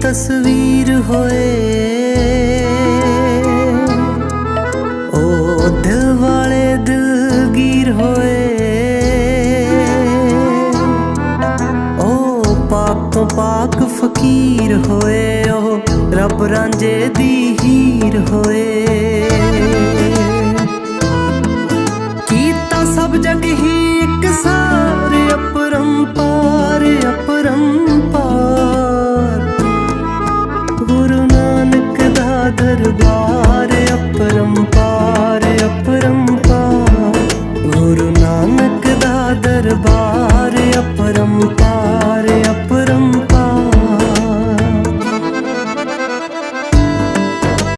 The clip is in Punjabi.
ਤਸਵੀਰ ਹੋਏ। ਓ ਦਿਲ ਵਾਲੇ ਦਿਲਗੀਰ ਹੋਏ। ਓ ਪਾਕ ਤੋਂ ਪਾਕ ਫਕੀਰ ਹੋਏ ਉਹ ਰਾਂਝੇ ਦੀ ਹੀਰ ਹੋਏ। ਕੀਤਾ ਸਭ ਜਗ ਹੀ ਇੱਕ ਸਾਰ ਅਪਰੰਪਾਰ ਅਪਰੰਪਾਰ ਗੁਰੂ ਨਾਨਕ ਦਾ ਦਰਬਾਰ ਅਪਰੰਪਾਰ ਅਪਰੰਪਾਰ ਗੁਰੂ ਨਾਨਕ ਦਾ ਦਰਬਾਰ